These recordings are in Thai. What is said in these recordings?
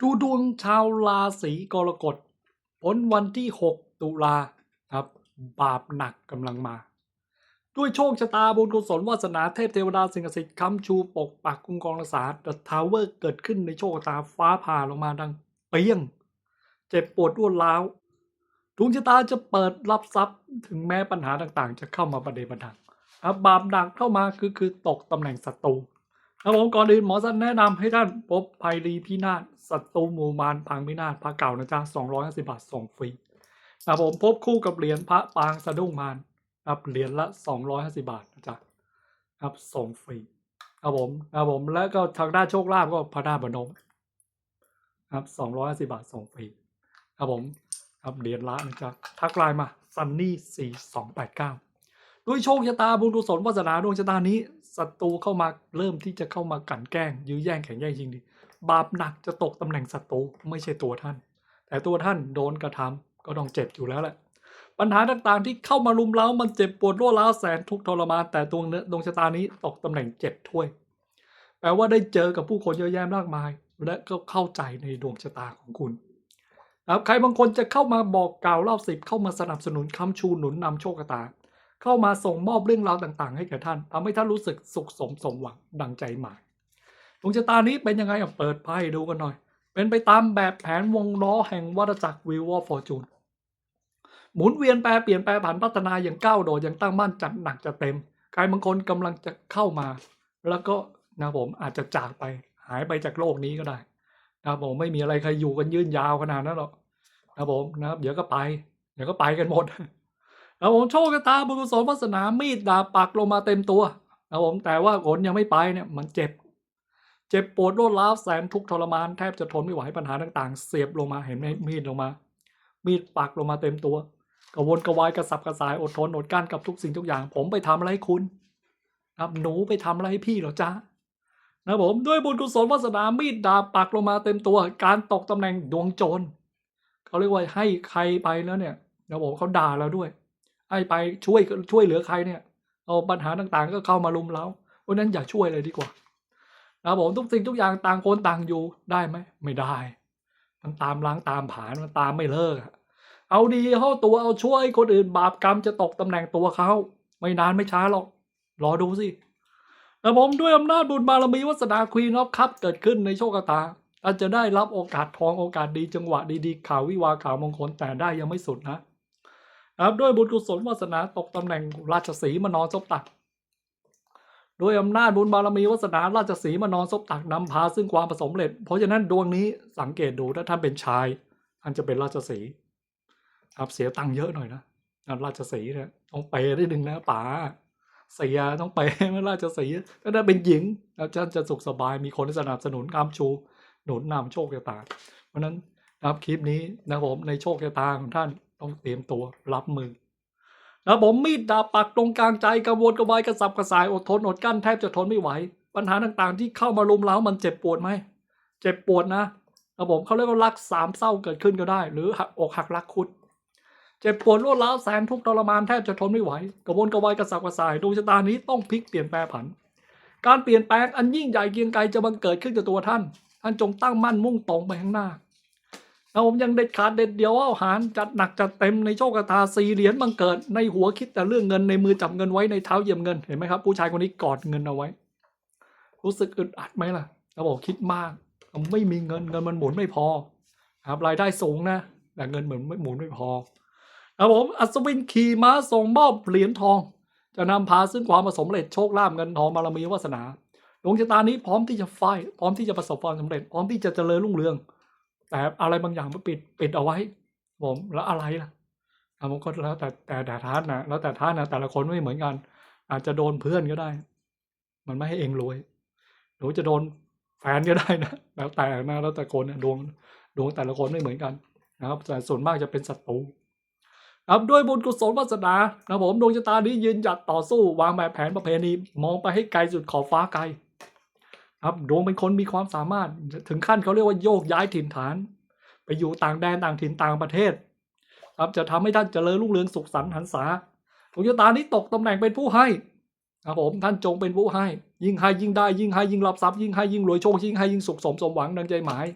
ดูดวงชาวราศีกรกฎผลวันที่ 6 ตุลาครับ บาปหนักกำลังมา ด้วยโชคชะตาบุญกุศลวาสนาเทพเทวดาสิ่งศักดิ์สิทธิ์ค้ำชูปกปักคุ้มครองรักษาดอะทาวเวอร์เกิดขึ้นในโชคชะตาฟ้าผ่าลงมาดังเปี้ยง เจ็บปวดรวดร้าวดวงชะตาจะเปิดรับทรัพย์ถึงแม้ปัญหาต่างๆ จะเข้ามาประเดประดังครับบาปหนักเข้ามาคือคือตกตำแหน่งศัตรู ครับผมก่อนอื่นหมอสันแนะนำให้ท่านพบภัยรีพินาศศัตรูมูมารพังพินาศพระเก่านะจ๊ะ250บาทส่งฟรีครับผมพบคู่กับเหรียญพระปางสะดุ้งมารครับเหรียญละ250บาทนะจ๊ะครับส่งฟรีครับผมครับผมแล้วก็ทางด้านโชคลาภก็พระธาตุพนมครับ250บาทส่งฟรีครับผมครับเหรียญละนะจ๊ะทักไลน์มาซันนี่4289ด้ ด้วยโชคชะตาบุญกุศลวาสนาดวงชะตานี้ศัตรูเข้ามาเริ่มที่จะเข้ามากลั่นแกล้ง ยื้อแย่งแข่งแย่งชิงดี บาปหนักจะตกตำแหน่งศัตรูไม่ใช่ตัวท่าน แต่ตัวท่านโดนกระทำก็ต้องเจ็บอยู่แล้วแหละปัญหาต่างๆที่เข้ามารุมเร้ามันเจ็บปวดร่วร้าวแสนทุกทรมานแต่ดวงเนื้อดวงชะตานี้ตกตำแหน่งเจ็บถ้วย แปลว่าได้เจอกับผู้คนเยอะแยะมากมาย และก็เข้าใจในดวงชะตาของคุณครับใครบางคนจะเข้ามาบอกกล่าวเล่าสิบเข้ามาสนับสนุนค้ำชูหนุนนำโชคชะตา เข้ามาส่งมอบเรื่องราวต่างๆ ให้แก่ท่านทำให้ท่านรู้สึกสุขสมสมหวังดังใจหมายดวงชะตานี้เป็นยังไงอะเปิดไพ่ดูกันหน่อย เป็นไปตามแบบแผนวงล้อแห่งวัฏจักรวิววอฟอร์จูนหมุนเวียนแปรเปลี่ยนแปรผันพัฒนาอย่างก้าวโดดอย่างตั้งมั่นจัดหนักจัดเต็มใครบางคนกำลังจะเข้ามา แล้วก็นะผมอาจจะจากไปหายไปจากโลกนี้ก็ได้นะผมไม่มีอะไรใครอยู่กันยืนยาวขนาดนั้นหรอกนะผมนะครับเดี๋ยวก็ไป เดี๋ยวก็ไปกันหมด ครับผมโชคชะตาบุญกุศลวาสนามีดดาบปักลงมาเต็มตัวครับผมแต่ว่าผลยังไม่ไปเนี่ยมันเจ็บ เจ็บปวดรวดร้าวแสนทุกทรมานแทบจะทนไม่ไหวปัญหาต่าง ๆ เสียบลงมาเห็นไหมมีดลงมา มีดปักลงมาเต็มตัวกระวนกระวายกระสับกระสายอดทนอดกั้นกับทุกสิ่งทุกอย่าง ผมไปทำอะไรคุณครับหนูไปทำอะไรพี่เหรอจ๊ะนะผมด้วยบุญกุศลวาสนามีดดาบปักลงมาเต็มตัว การตกตำแหน่งดวงโจรเขาเรียกว่าให้ใครไปแล้วเนี่ยนะผมเขาด่าเราด้วย ให้ไปช่วยช่วยเหลือใครเนี่ย เอาปัญหาต่างๆ ก็เข้ามาลุมเราเพราะนั้นอย่าช่วยเลยดีกว่านะผมทุกสิ่งทุกอย่างต่างคนต่างอยู่ได้ไหมไม่ได้ มันตามล้างตามผานมันตามไม่เลิกอะเอาดีเข้าตัวเอาช่วยคนอื่นบาปกรรมจะตกตำแหน่งตัวเขาไม่นานไม่ช้าหรอก รอดูสิแต่ผมด้วยอำนาจบุญบารมีวัสนาควีนอฟคัพเกิดขึ้นในโชคชะตาอาจจะได้รับโอกาสทองโอกาสดีจังหวะดีๆข่าววิวาข่าวมงคลแต่ได้ยังไม่สุดนะ ครับด้วยบุญกุศลวาสนาตกตำแหน่งราชสีมานอนซบตักด้วยอำนาจบุญบารมีวาสนาราชสีมานอนซบตักนำพาซึ่งความประสมเร็จ เพราะฉะนั้นดวงนี้สังเกตดูถ้าท่านเป็นชายท่านจะเป็นราชสีครับเสียตังค์เยอะหน่อยนะราชสีเนี่ยต้องเปได้หนึ่งนะป๋าเสียต้องเปไม่ราชสีถ้าได้เป็นหญิงครับท่านจะสุขสบายมีคนสนับสนุนคำชูหนุนนำโชคชะตา เพราะฉะนั้นนะครับคลิปนี้นะครับผมในโชคชะตาของท่าน ต้องเตรียมตัวรับมือแล้วผมมีดดาบปักตรงกลางใจกระวนกระวายกระสับกระส่ายอดทนอดกลั้นแทบจะทนไม่ไหว ปัญหาต่างๆ ที่เข้ามารุมเร้ามันเจ็บปวดไหมเจ็บปวดนะครับผมเขาเรียกว่ารักสามเศร้าเกิดขึ้นก็ได้ หรือหักอกหักรักคุดเจ็บปวดรวดร้าวแสนทุกข์ทรมานแทบจะทนไม่ไหวกระวนกระวายกระสับกระส่ายดวงชะตานี้ต้องพลิกเปลี่ยนแปลผัน การเปลี่ยนแปลงอันยิ่งใหญ่เกียงไกรจะบังเกิดขึ้นกับตัวท่าน ท่านจงตั้งมั่นมุ่งตรงไปข้างหน้า แล้วผมยังเด็ดขาดเด็ดเดียวเอาหารจัดหนักจัดเต็มในโชคตาสี่เหรียญบังเกิด ในหัวคิดแต่เรื่องเงินในมือจับเงินไว้ในเท้าเหยียบเงินเห็นไหมครับ ผู้ชายคนนี้กอดเงินเอาไว้ รู้สึกอึดอัดไหมล่ะเขาบอกคิดมากไม่มีเงินเงินมันหมุนไม่พอครับรายได้สูงนะแต่เงินเหมือนไม่หมุนไม่พอครับผมอัศวินขี่ม้าส่งมอบเหรียญทอง จะนำพาซึ่งความประสมเร็จโชคลาภเงินทองบารมีวาสนาดวงชะตานี้พร้อมที่จะไฟพร้อมที่จะประสบความสำเร็จ พร้อมที่จะเจริญรุ่งเรือง แต่อะไรบางอย่างมันปิดปิดเอาไว้ ผมแล้วอะไรล่ะอะผมก็แล้วแต่แต่แต่ท่านนะแล้วแต่ท่านนะแต่ละคนไม่เหมือนกัน อาจจะโดนเพื่อนก็ได้ มันไม่ให้เองรวย หรือจะโดนแฟนก็ได้นะแล้วแต่นะแล้วแต่คนนะดวงดวงแต่ละคนไม่เหมือนกันนะครับแต่ส่วนมากจะเป็นศัตรูครับด้วยบุญกุศลวาสนานะผมดวงชะตานี้ยืนหยัดต่อสู้ วางแบบแผนประเพณี มองไปให้ไกลสุดขอบฟ้าไกล ครับดวงเป็นคนมีความสามารถถึงขั้นเขาเรียกว่าโยกย้ายถิ่นฐาน ไปอยู่ต่างแดนต่างถิ่นต่างประเทศ ครับจะทำให้ท่านเจริญรุ่งเรืองสุขสันต์หันษาดวงชะตานี้ตกตำแหน่งเป็นผู้ให้ครับผมท่านจงเป็นผู้ให้ ยิ่งให้ยิ่งได้ยิ่งให้ยิ่งรับทรัพย์ยิ่งให้ยิ่งรวยโชคยิ่งให้ยิ่งสุขสมสมหวังดังใจหมาย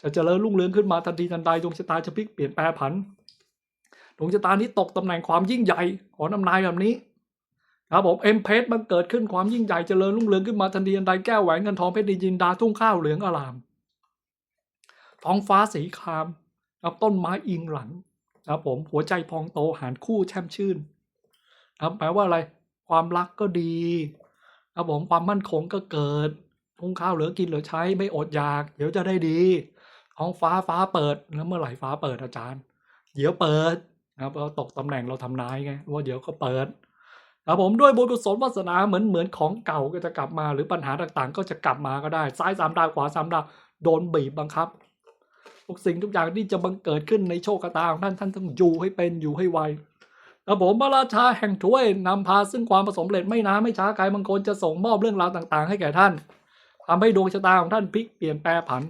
จะเจริญรุ่งเรืองขึ้นมาทันทีทันใดดวงชะตาจะพลิกเปลี่ยนแปรผันดวงชะตานี้ตกตำแหน่งความยิ่งใหญ่ขอนำนายแบบนี้ ครับผมเอ็มเพชมันเกิดขึ้นความยิ่งใหญ่เจริญรุ่งเรืองขึ้นมาทันทีทันใดแก้วแหวนเงินทองเพชรดินจินดาทุ่งข้าวเหลืองอลาม ท้องฟ้าสีครามครับต้นไม้อิงหลังครับผมหัวใจพองโตหารคู่แช่มชื่นครับแปลว่าอะไร ความรักก็ดีครับผมความมั่นคงก็เกิดทุ่งข้าวเหลือกินเหลือใช้ไม่อดอยาก เดี๋ยวจะได้ดีท้องฟ้าฟ้าเปิดแล้วเมื่อไหร่ฟ้าเปิดอาจารย์ เดี๋ยวเปิดนะครับเราตกตำแหน่งเราทำนายไงว่าเดี๋ยวก็เปิด ครับผมด้วยบุญกุศลวาสนาเหมือนเหมือนของเก่าก็จะกลับมา หรือปัญหาต่างๆ ก็จะกลับมาก็ได้ ซ้ายสามดาวขวาสามดาวโดนบีบบังคับทุกสิ่งทุกอย่างที่จะบังเกิดขึ้นในโชคชะตาของท่านท่านต้องอยู่ให้เป็นอยู่ให้ไวครับผมพระราชาแห่งถ้วยนำพาซึ่งความประสมเร็จไม่นานไม่ช้ากายบางคนจะส่งมอบเรื่องราวต่างๆ ให้แก่ท่านทำให้ดวงชะตาของท่านพลิกเปลี่ยนแปรผัน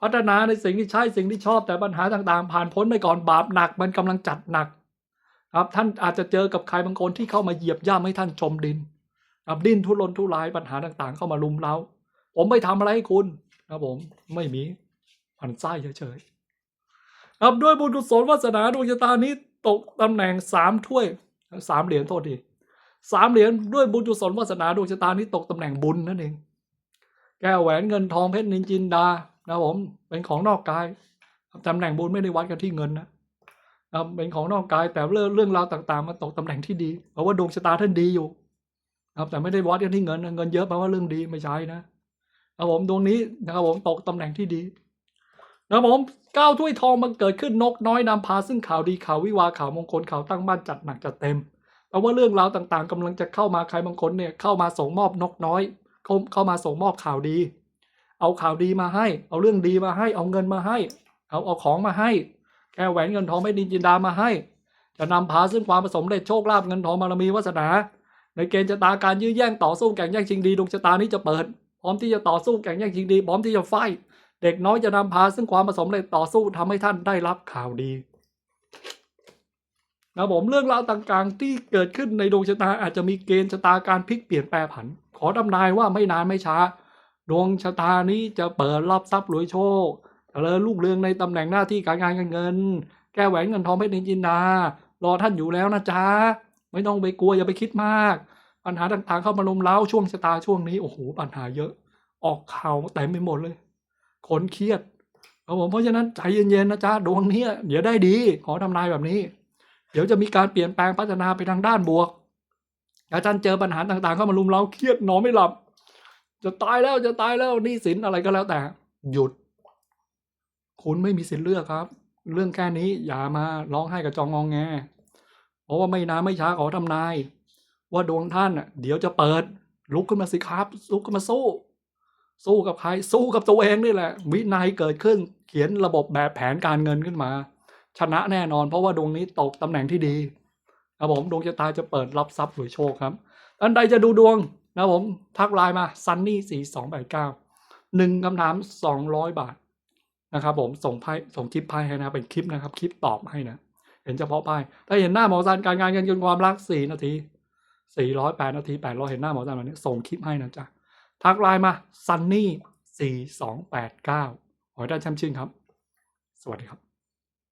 พัฒนาในสิ่งที่ใช่สิ่งที่ชอบแต่ปัญหาต่างๆ ผ่านพ้นไปก่อนบาปหนักมันกำลังจัดหนัก ครับท่านอาจจะเจอกับใครบางคนที่เข้ามาเหยียบย่ำให้ท่านจมดินครับดิ้นทุรนทุรายปัญหาต่างๆ เข้ามาลุมเล้าผมไม่ทำอะไรให้คุณครับผมไม่มีผันไส้เฉยๆครับด้วยบุญกุศลวาสนาดวงชะตานี้ตกตำแหน่งสามถ้วยสามเหรียญโทษทีสามเหรียญด้วยบุญกุศลวาสนาดวงชะตานี้ตกตำแหน่งบุญนั่นเองแก้วแหวนเงินทองเพชรนินจินดานะผมเป็นของนอกกายตำแหน่งบุญไม่ได้วัดกันที่เงินนะ เป็นของนอกกายแต่เรื่องเรื่องราวต่างๆมันตกตำแหน่งที่ดีเพราะว่าดวงชะตาท่านดีอยู่ครับแต่ไม่ได้วัดกันที่เงินเงินเยอะแปลว่าเรื่องดีไม่ใช่นะครับผมดวงนี้นะครับผมตกตำแหน่งที่ดีนะครับผมก้าวถ้วยทองมันเกิดขึ้นนกน้อยนำพาซึ่งข่าวดีข่าววิวาข่าวมงคลข่าวตั้งบ้านจัดหนักจัดเต็มแปลว่าเรื่องราวต่างๆกำลังจะเข้ามาใครบางคนเนี่ยเข้ามาส่งมอบนกน้อยเข้าเข้ามาส่งมอบข่าวดี เอาข่าวดีมาให้ เอาเรื่องดีมาให้ เอาเงินมาให้ เอาเอาของมาให้ แก้แหวนเงินทองไม่ดินจินดามาให้ จะนำพาซึ่งความผสมเร็จโชคลาภเงินทองบารมีวาสนา ในเกณฑ์ชะตาการยื้อแย่งต่อสู้แข่งแย่งชิงดีดวงชะตานี้จะเปิด พร้อมที่จะต่อสู้แข่งแย่งชิงดี พร้อมที่จะไฟเด็กน้อยจะนำพาซึ่งความผสมเร็จต่อสู้ทำให้ท่านได้รับข่าวดีนะผมเรื่องราวต่างๆที่เกิดขึ้นในดวงชะตาอาจจะมีเกณฑ์ชะตาการพลิกเปลี่ยนแปรผัน ขอทำนายว่าไม่นานไม่ช้า ดวงชะตานี้จะเปิดรับทรัพย์รวยโชค เจริญรุ่งเรืองในตำแหน่งหน้าที่การงานการเงิน แก้แหวนเงินทองเพชรนินจินดารอท่านอยู่แล้วนะจ๊ะไม่ต้องไปกลัวอย่าไปคิดมาก ปัญหาต่างๆเข้ามาลุมเล้าช่วงชะตาช่วงนี้โอ้โหปัญหาเยอะ ออกข่าวเต็มไปหมดเลยขนเครียดครับผมเพราะฉะนั้นใจเย็นๆนะจ๊ะดวงนี้เดี๋ยวได้ดี ขอทำนายแบบนี้ เดี๋ยวจะมีการเปลี่ยนแปลงพัฒนาไปทางด้านบวกอาจารย์เจอปัญหาต่างๆเข้ามาลุมเล้าเครียดนอนไม่หลับ จะตายแล้วจะตายแล้วหนี้สินอะไรก็แล้วแต่ หยุด คุณไม่มีสิทธิ์เลือกครับ เรื่องแค่นี้อย่ามาร้องไห้กับจองงองแง เพราะว่าไม่นานไม่ช้าขอทำนาย ว่าดวงท่านน่ะเดี๋ยวจะเปิด ลุกขึ้นมาสิครับ ลุกขึ้นมาสู้ สู้กับใครสู้กับตัวเองนี่แหละ วินัยเกิดขึ้นเขียนระบบแบบแผนการเงินขึ้นมา ชนะแน่นอน เพราะว่าดวงนี้ตกตำแหน่งที่ดีครับผมดวงชะตาจะเปิดรับทรัพย์หรือโชคครับอันใดจะดูดวงนะผมทักไลน์มาซันนี่สี่สองแปดเก้าหนึ่งคำถามสองร้อยบาท นะครับผมส่งไพ่ส่งคลิปไพ่ให้นะเป็นคลิปนะครับคลิปตอบให้นะเห็นเฉพาะไพ่ถ้าเห็นหน้าหมอจันการงานเงินเงินความรักสี่นาทีสี่ร้อยแปดนาทีแปดร้อยเห็นหน้าหมอจันแบบนี้ส่งคลิปให้นะจ๊ะทักไลน์มาซันนี่สี่สองแปดเก้าขอให้ได้แชมป์ชื่นครับ สวัสดีครับ